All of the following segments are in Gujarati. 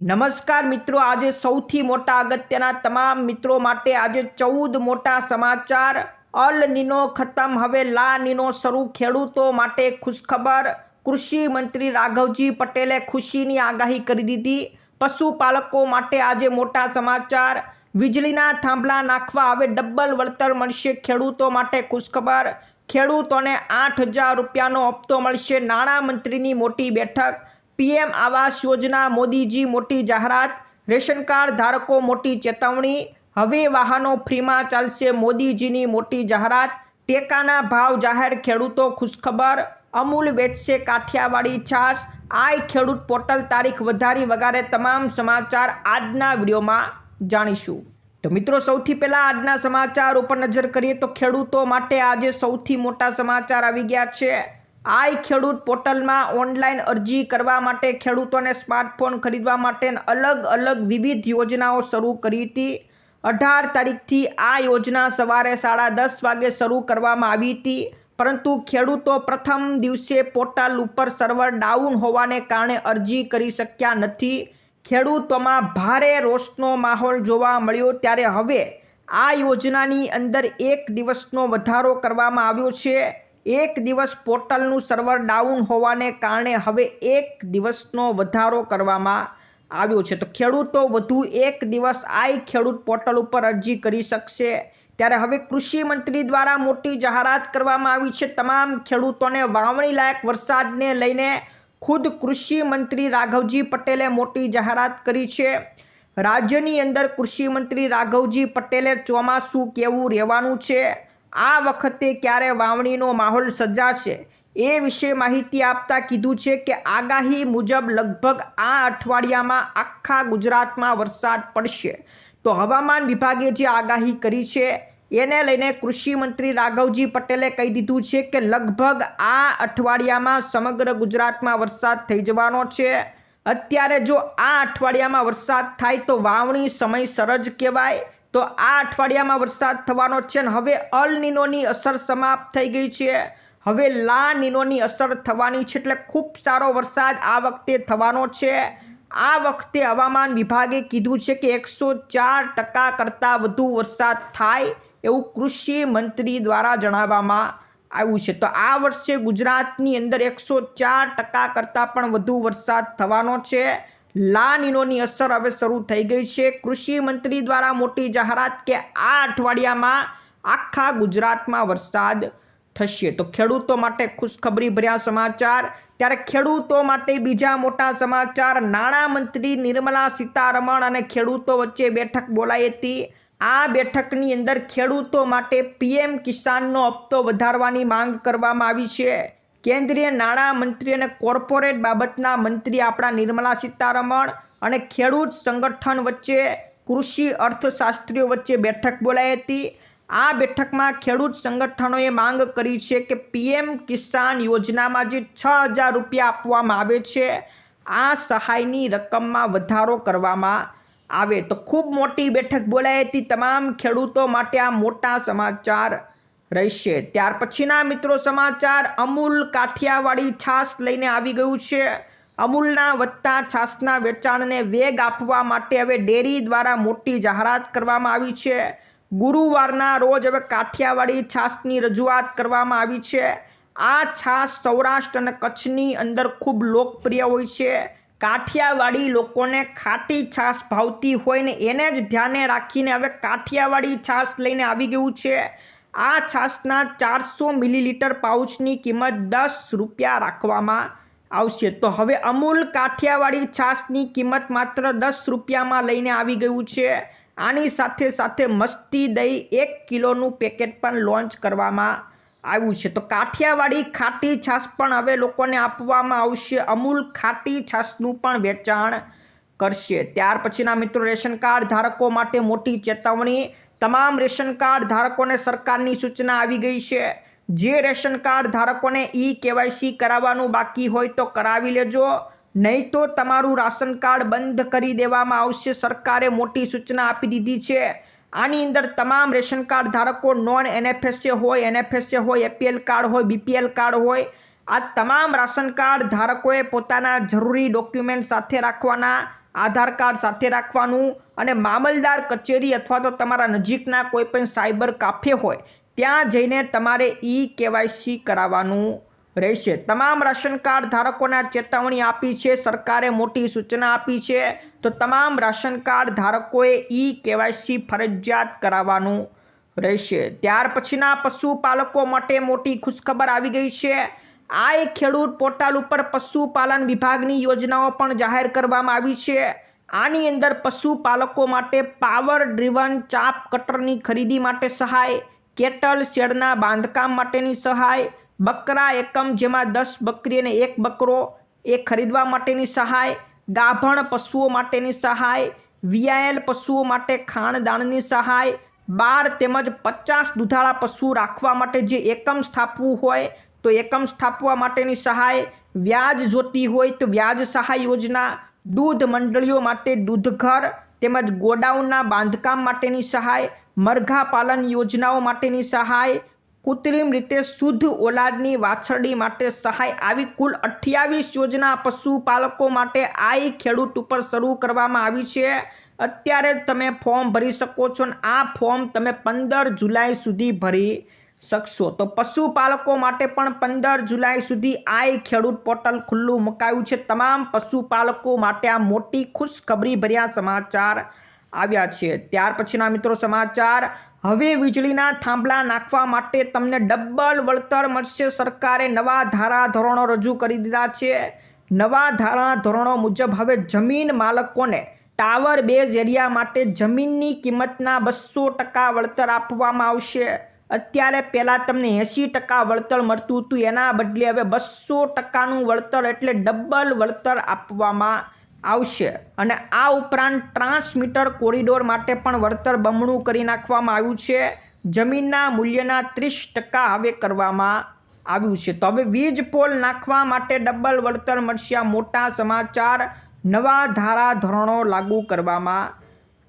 નમસ્કાર મિત્રો, આજે સૌથી મોટા અગત્યના તમામ મિત્રો માટે આજે ચૌદ મોટા સમાચાર. અલ નીનો ખતમ, હવે લા નીનો શરૂ. ખેડૂતો માટે ખુશખબર. કૃષિ મંત્રી રાઘવજી પટેલે ખુશીની આગાહી કરી દીધી. પશુપાલકો માટે આજે મોટા સમાચાર. વીજળીના થાંભલા નાખવા, હવે ડબલ વળતર મળશે ખેડૂતો માટે ખુશખબર. ખેડૂતોને આઠ હજાર રૂપિયાનો હપ્તો મળશે. નાણામંત્રીની મોટી બેઠક. પીએમ આવાસ યોજના, મોદીજી મોટી જાહેરાત, રેશન કાર્ડ ધારકો મોટી ચેતવણી, હવે વાહનો ફ્રીમાં ચાલશે મોદીજીની મોટી જાહેરાત, ટેકાના ભાવ જાહેર ખેડૂતો ખુશખબર, અમૂલ વેચશે કાઠિયાવાડી છાશ, આઈ ખેડૂત પોર્ટલ તારીખ વધારી વગારે તમામ સમાચાર આજના વિડીયોમાં જાણીશું. તો મિત્રો, સૌથી પહેલાં આજના સમાચાર ઉપર નજર કરીએ તો ખેડૂતો માટે આજે સૌથી મોટા સમાચાર આવી ગયા છે. આઈ ખેડૂત પોર્ટલમાં ઓનલાઈન અરજી કરવા માટે ખેડૂતોને સ્માર્ટફોન ખરીદવા માટે અલગ અલગ વિવિધ યોજનાઓ શરૂ કરી હતી. અઢાર તારીખથી આ યોજના સવારે સાડા દસ વાગે શરૂ કરવામાં આવી હતી. પરંતુ ખેડૂતો પ્રથમ દિવસે પોર્ટલ ઉપર સર્વર ડાઉન હોવાને કારણે અરજી કરી શક્યા નથી. ખેડૂતોમાં ભારે રોષનો માહોલ જોવા મળ્યો ત્યારે હવે આ યોજનાની અંદર એક દિવસનો વધારો કરવામાં આવ્યો છે. એક દિવસ પોર્ટલનું સર્વર ડાઉન હોવાને કારણે હવે એક દિવસનો વધારો કરવામાં આવ્યો છે. તો ખેડૂતો વધુ એક દિવસ આઈ ખેડૂત પોર્ટલ ઉપર અરજી કરી શકશે. ત્યારે હવે કૃષિ મંત્રી દ્વારા મોટી જાહેરાત કરવામાં આવી છે. તમામ ખેડૂતોને વાવણી લાયક વરસાદને લઈને ખુદ કૃષિ મંત્રી રાઘવજી પટેલે મોટી જાહેરાત કરી છે. રાજ્યની અંદર કૃષિ મંત્રી રાઘવજી પટેલે ચોમાસું કેવું રહેવાનું છે? આ વખતે ક્યારે વાવણીનો માહોલ સર્જાશે એ વિશે માહિતી આપતા કીધું છે કે આગાહી મુજબ લગભગ આ અઠવાડિયામાં આખા ગુજરાતમાં વરસાદ પડશે. તો હવામાન વિભાગે જે આગાહી કરી છે, એને લઈને કૃષિ મંત્રી રાઘવજી પટેલે કહી દીધું છે કે લગભગ આ અઠવાડિયામાં સમગ્ર ગુજરાતમાં વરસાદ થઈ જવાનો છે. અત્યારે જો આ અઠવાડિયામાં વરસાદ થાય તો વાવણી સમયસર જ કહેવાય. તો આ અઠવાડિયામાં વરસાદ થવાનો છે ને હવે અલ નિનોની અસર સમાપ્ત થઈ ગઈ છે. હવે લા નિનોની અસર થવાની છે એટલે ખૂબ સારો વરસાદ આ વખતે થવાનો છે. આ વખતે હવામાન વિભાગે કીધું છે કે એકસો ચાર ટકા કરતાં વધુ વરસાદ થાય એવું કૃષિ મંત્રી દ્વારા જણાવવામાં આવ્યું છે. તો આ વર્ષે ગુજરાતની અંદર એકસો ચાર ટકા કરતાં પણ વધુ વરસાદ થવાનો છે. લા નીનોની અસર હવે શરૂ થઈ ગઈ છે. કૃષિ મંત્રી દ્વારા મોટી જાહેરાત કે આ અઠવાડિયામાં આખા ગુજરાતમાં વરસાદ થશે. તો ખેડૂતો માટે ખુશખબરી ભર્યા સમાચાર. ત્યારે ખેડૂતો માટે બીજા મોટા સમાચાર. નાણામંત્રી નિર્મલા સીતારમણ અને ખેડૂતો વચ્ચે બેઠક બોલાઈ હતી. આ બેઠકની અંદર ખેડૂતો માટે પીએમ કિસાનનો હપ્તો વધારવાની માંગ કરવામાં આવી છે. કેન્દ્રીય નાણામંત્રી અને કોર્પોરેટ બાબતના મંત્રી આપણા નિર્મલા સીતારમણ અને ખેડૂત સંગઠન વચ્ચે, કૃષિ અર્થશાસ્ત્રીઓ વચ્ચે બેઠક બોલાઈ હતી. આ બેઠકમાં ખેડૂત સંગઠનોએ માંગ કરી છે કે પીએમ કિસાન યોજનામાં જે છ હજાર રૂપિયા આપવામાં આવે છે, આ સહાયની રકમમાં વધારો કરવામાં આવે. તો ખૂબ મોટી બેઠક બોલાઈ હતી તમામ ખેડૂતો માટે આ મોટા સમાચાર. રહેશે. ત્યાર પછીના મિત્રો સમાચાર, અમૂલ કાઠિયાવાડી છાશ લઈને આવી ગયું છે. અમૂલના વધતા છાશના વેચાણને વેગ આપવા માટે હવે ડેરી દ્વારા મોટી જાહેરાત કરવામાં આવી છે. ગુરુવારના રોજ હવે કાઠિયાવાડી છાશની રજૂઆત કરવામાં આવી છે. આ છાશ સૌરાષ્ટ્ર અને કચ્છની અંદર ખૂબ લોકપ્રિય હોય છે. કાઠિયાવાડી લોકોને ખાટી છાશ ભાવતી હોય ને એને જ ધ્યાને રાખીને હવે કાઠિયાવાડી છાશ લઈને આવી ગયું છે. આ છાશના ચારસો મિલીલીટર પાઉચની કિંમત દસ રૂપિયા રાખવામાં આવશે. તો હવે અમૂલ કાઠિયાવાડી છાશની કિંમત માત્ર દસ રૂપિયામાં લઈને આવી ગયું છે. આની સાથે સાથે મસ્તી દહીં એક કિલોનું પેકેટ પણ લોન્ચ કરવામાં આવ્યું છે. તો કાઠિયાવાડી ખાટી છાશ પણ હવે લોકોને આપવામાં આવશે. અમૂલ ખાટી છાશનું પણ વેચાણ કરશે. ત્યાર પછીના મિત્રો રેશન કાર્ડ ધારકો માટે મોટી ચેતવણી તમામ રેશન કાર્ડ ધારકોને સરકારની સૂચના આવી ગઈ છે. જે રેશન કાર્ડ ધારકોને ઈ કેવાયસી કરાવવાનું બાકી હોય તો કરાવી લેજો. નહીં તો તમારું રાશન કાર્ડ બંધ કરી દેવામાં આવશે. સરકારે મોટી સૂચના આપી દીધી છે. આની અંદર તમામ રેશન કાર્ડ ધારકો નોન એનએફએસએ હોય એનએફએસએ હોય, એપીએલ કાર્ડ હોય, બીપીએલ કાર્ડ હોય, આ તમામ રાશન કાર્ડ ધારકોએ પોતાના જરૂરી ડોક્યુમેન્ટ સાથે રાખવાના. આધાર કાર્ડ સાથે રાખવાનું અને મામલદાર કચેરી અથવા તો તમારા નજીકના કોઈપણ સાયબર કાફે હોય, ત્યાં જઈને તમારે ઈ કેવાયસી કરાવવાનું રહેશે. તમામ રાશન કાર્ડ ધારકોને ચેતવણી આપી છે, સરકારે મોટી સૂચના આપી છે, તો તમામ રાશન કાર્ડ ધારકોએ ઈ કેવાયસી ફરજિયાત કરાવવાનું રહેશે. ત્યાર પછીના પશુપાલકો માટે મોટી ખુશખબર આવી ગઈ છે. આ એક ખેડૂત પોર્ટલ ઉપર પશુપાલન વિભાગની યોજનાઓ પણ જાહેર કરવામાં આવી છે. આની અંદર પશુપાલકો માટે પાવર ડ્રીવન ચાપ કટરની ખરીદી માટે સહાય, કેટલ શેડના બાંધકામ માટેની સહાય, બકરા એકમ જેમાં દસ બકરી અને એક બકરો એ ખરીદવા માટેની સહાય ગાભણ પશુઓ માટેની સહાય, વીઆઈએલ પશુઓ માટે ખાણદાણની સહાય, બાર તેમજ પચાસ દુધાળા પશુ રાખવા માટે જે એકમ સ્થાપવું હોય તો એકમ સ્થાપવા માટેની સહાય, વ્યાજ જોતી હોય તો વ્યાજ સહાય યોજના, દૂધ મંડળીઓ માટે દૂધઘર, તેમજ ગોડાઉનના બાંધકામ માટેની સહાય, મરઘા પાલન યોજનાઓ માટેની સહાય, કૃત્રિમ રીતે શુદ્ધ ઓલાદની વાછરડી માટે સહાય, આવી કુલ અઠ્યાવીસ યોજના પશુપાલકો માટે આઈ ખેડૂત ઉપર શરૂ કરવામાં આવી છે. અત્યારે તમે ફોર્મ ભરી શકો છો અને આ ફોર્મ તમે પંદર જુલાઈ સુધી ભરી શકશો તો પશુપાલકો માટે પણ પંદર જુલાઈ સુધી આઈ ખેડૂત પોર્ટલ ખુલ્લું મુકાયું છે. તમામ પશુપાલકો માટે આ મોટી ખુશખબરી ભર્યા સમાચાર આવ્યા છે. ત્યાર પછીના મિત્રો સમાચાર. હવે વીજળીના થાંભલા નાખવા માટે તમને ડબલ વળતર મળશે. સરકારે નવા ધારા ધોરણો રજૂ કરી દીધા છે. નવા ધારા ધોરણો મુજબ હવે જમીન માલકોને ટાવર બેઝ એરિયા માટે જમીનની કિંમતના બસો ટકા વળતર આપવામાં આવશે. અત્યારે પહેલાં તમને એંસી ટકા વળતર મળતું હતું. એના બદલે હવે બસો ટકાનું વળતર એટલે ડબલ વળતર આપવામાં આવશે. અને આ ઉપરાંત ટ્રાન્સમીટર કોરિડોર માટે પણ વળતર બમણું કરી નાખવામાં આવ્યું છે. જમીનના મૂલ્યના ત્રીસ ટકા હવે કરવામાં આવ્યું છે. તો હવે વીજ પોલ નાખવા માટે ડબલ વળતર મળશે. મોટા સમાચાર નવા ધારા ધોરણો લાગુ કરવામાં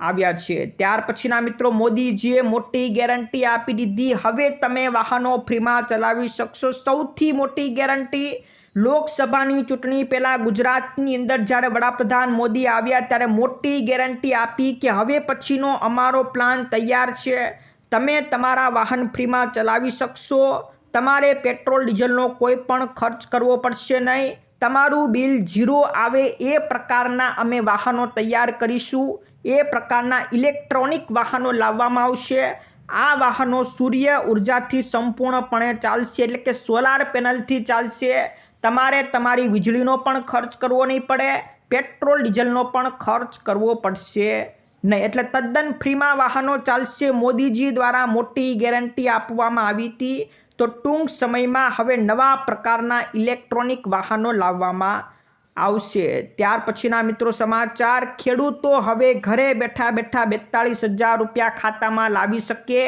આવ્યા છે. ત્યાર પછીના મિત્રો, મોદીજીએ મોટી ગેરંટી આપી દીધી. હવે તમે વાહનો ફ્રીમાં ચલાવી શકશો. સૌથી મોટી ગેરંટી લોકસભાની ચૂંટણી પહેલાં ગુજરાતની અંદર જ્યારે વડાપ્રધાન મોદી આવ્યા ત્યારે મોટી ગેરંટી આપી કે હવે પછીનો અમારો પ્લાન તૈયાર છે. તમે તમારા વાહન ફ્રીમાં ચલાવી શકશો. તમારે પેટ્રોલ, ડીઝલનો કોઈ પણ ખર્ચ કરવો પડશે નહીં. તમારું બિલ ઝીરો આવે એ પ્રકારના અમે વાહનો તૈયાર કરીશું. એ પ્રકારના ઇલેક્ટ્રોનિક વાહનો લાવવામાં આવશે. આ વાહનો સૂર્ય ઉર્જાથી સંપૂર્ણપણે ચાલશે એટલે કે સોલાર પેનલથી ચાલશે. તમારે તમારી વીજળીનો પણ ખર્ચ કરવો નહીં પડે, પેટ્રોલ, ડીઝલનો પણ ખર્ચ કરવો પડશે. નહીં, એટલે તદ્દન ફ્રીમાં વાહનો ચાલશે. મોદીજી દ્વારા મોટી ગેરંટી આપવામાં આવી હતી. તો ટૂંક સમયમાં હવે નવા પ્રકારના ઇલેક્ટ્રોનિક વાહનો લાવવામાં આવશે. ત્યાર પછીના મિત્રો સમાચાર, ખેડૂતો હવે ઘરે બેઠા બેઠા બેતાળીસ હજાર રૂપિયા ખાતામાં લાવી શકે.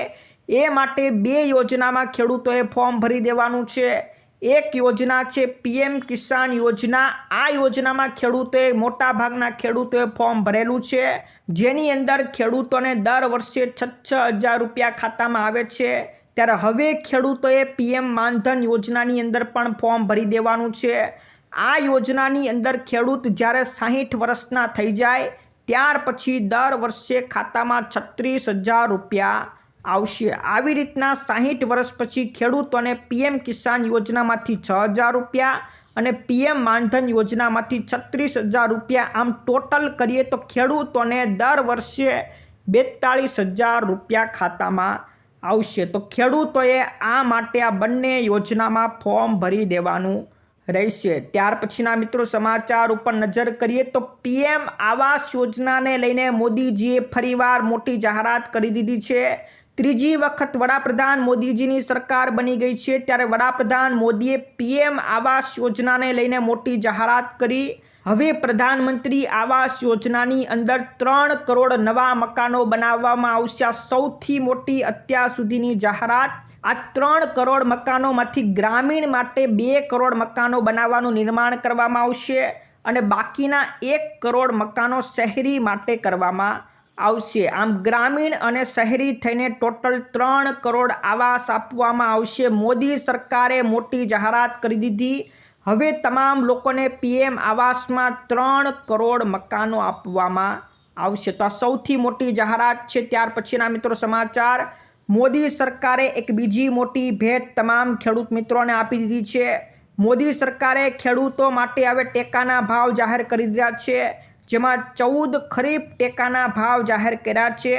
એ માટે બે યોજનામાં ખેડૂતોએ ફોર્મ ભરી દેવાનું છે. એક યોજના છે પીએમ કિસાન યોજના. આ યોજનામાં ખેડૂતોએ મોટા ભાગના ખેડૂતોએ ફોર્મ ભરેલું છે. જેની અંદર ખેડૂતોને દર વર્ષે છ છ હજાર રૂપિયા ખાતામાં આવે છે. ત્યારે હવે ખેડૂતોએ પીએમ માનધન યોજનાની અંદર પણ ફોર્મ ભરી દેવાનું છે. આ યોજનાની અંદર ખેડૂત જ્યારે સાહીઠ વર્ષના થઈ જાય, ત્યાર પછી દર વર્ષે ખાતામાં છત્રીસ હજાર રૂપિયા આવશે. આવી રીતના સાહીઠ વર્ષ પછી ખેડૂતોને પીએમ કિસાન યોજનામાંથી છ હજાર રૂપિયા અને પીએમ માનધન યોજનામાંથી છત્રીસ હજાર રૂપિયા. આમ ટોટલ કરીએ તો ખેડૂતોને દર વર્ષે બેતાળીસ હજાર રૂપિયા ખાતામાં આવશે. તો ખેડૂતોએ આ માટે આ બંને યોજનામાં ફોર્મ ભરી દેવાનું રહેશે. ત્યાર પછીના મિત્રો સમાચાર ઉપર નજર કરીએ તો પીએમ આવાસ યોજનાને લઈને મોદીજીએ ફરીવાર મોટી જાહેરાત કરી દીધી છે. ત્રીજી વખત વડાપ્રધાન મોદીજીની સરકાર બની ગઈ છે. ત્યારે વડાપ્રધાન મોદીએ પીએમ આવાસ યોજનાને લઈને મોટી જાહેરાત કરી. હવે પ્રધાનમંત્રી આવાસ યોજનાની અંદર ત્રણ કરોડ નવા મકાનો બનાવવામાં આવશે. સૌથી મોટી અત્યાર સુધીની જાહેરાત આ ત્રણ કરોડ મકાનોમાંથી ગ્રામીણ માટે બે કરોડ મકાનો બનાવવાનું નિર્માણ કરવામાં આવશે અને બાકીના એક કરોડ મકાનો શહેરી માટે કરવામાં આવશે. આમ ગ્રામીણ અને શહેરી થઈને ટોટલ ત્રણ કરોડ આવાસ આપવામાં આવશે. મોદી સરકારે મોટી જાહેરાત કરી દીધી. હવે તમામ લોકોને પીએમ આવાસમાં ત્રણ કરોડ મકાનો આપવામાં આવશે. તો આ સૌથી મોટી જાહેરાત છે. ત્યાર પછીના મિત્રો સમાચાર. મોદી સરકારે એક બીજી મોટી ભેટ તમામ ખેડૂત મિત્રોને આપી દીધી છે. મોદી સરકારે ખેડૂતો માટે હવે ટેકાના ભાવ જાહેર કરી દીધા છે. જેમાં ચૌદ ખરીફ ટેકાના ભાવ જાહેર કર્યા છે.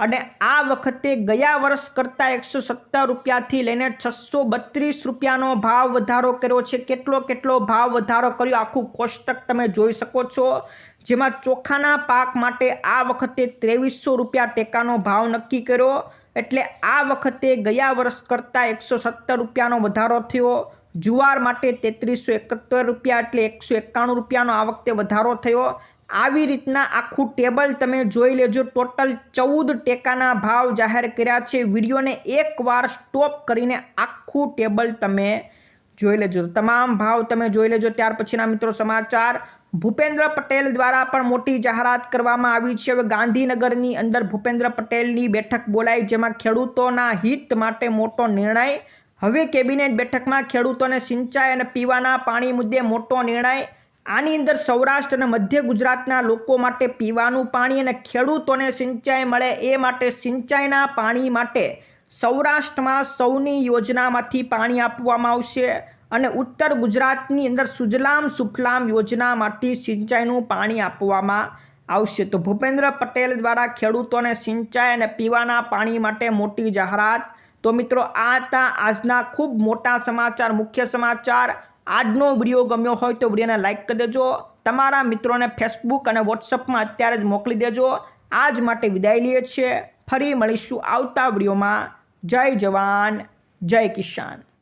અને આ વખતે ગયા વર્ષ કરતાં એકસો સત્તર રૂપિયાથી લઈને છસો બત્રીસ રૂપિયાનો ભાવ વધારો કર્યો છે. કેટલો કેટલો ભાવ વધારો કર્યો આખું કોષ્ટક તમે જોઈ શકો છો. જેમાં ચોખાના પાક માટે આ વખતે ત્રેવીસો રૂપિયા ટેકાનો ભાવ નક્કી કર્યો. એટલે આ વખતે ગયા વર્ષ કરતાં એકસો સત્તર રૂપિયાનો વધારો થયો. જુવાર માટે તેત્રીસો એકોતેર રૂપિયા એટલે એકસો એકાણું રૂપિયાનો આ વખતે વધારો થયો. આવી રીતના આખું ટેબલ તમે જોઈ લેજો. ટોટલ ચૌદ ટેકાના ભાવ જાહેર કર્યા છે. વિડીયોને એકવાર સ્ટોપ કરીને આખું ટેબલ તમે જોઈ લેજો. તમામ ભાવ તમે જોઈ લેજો. ત્યાર પછીના મિત્રો સમાચાર. ભૂપેન્દ્ર પટેલ દ્વારા પણ મોટી જાહેરાત કરવામાં આવી છે. હવે ગાંધીનગરની અંદર ભૂપેન્દ્ર પટેલની બેઠક બોલાઈ, જેમાં ખેડૂતોના હિત માટે મોટો નિર્ણય. હવે કેબિનેટ બેઠકમાં ખેડૂતોને સિંચાઈ અને પીવાના પાણી મુદ્દે મોટો નિર્ણય. આની અંદર સૌરાષ્ટ્ર અને મધ્ય ગુજરાતના લોકો માટે પીવાનું પાણી અને ખેડૂતોને સિંચાઈ મળે એ માટે સિંચાઈના પાણી માટે સૌરાષ્ટ્રમાં સૌની યોજનામાંથી પાણી આપવામાં આવશે. અને ઉત્તર ગુજરાતની અંદર સુજલામ સુફલામ યોજનામાંથી સિંચાઈનું પાણી આપવામાં આવશે. તો ભૂપેન્દ્ર પટેલ દ્વારા ખેડૂતોને સિંચાઈ અને પીવાના પાણી માટે મોટી જાહેરાત. તો મિત્રો, આ હતા આજના ખૂબ મોટા સમાચાર, મુખ્ય સમાચાર. આજનો વીડિયો ગમ્યો હોય તો વિડીયોને લાઇક કરી દેજો. તમારા મિત્રોને ફેસબુક અને વોટ્સઅપમાં અત્યારે જ મોકલી દેજો. આજ માટે વિદાય લઈએ છીએ. ફરી મળીશું આવતા વિડીયોમાં. જય જવાન, જય કિસાન.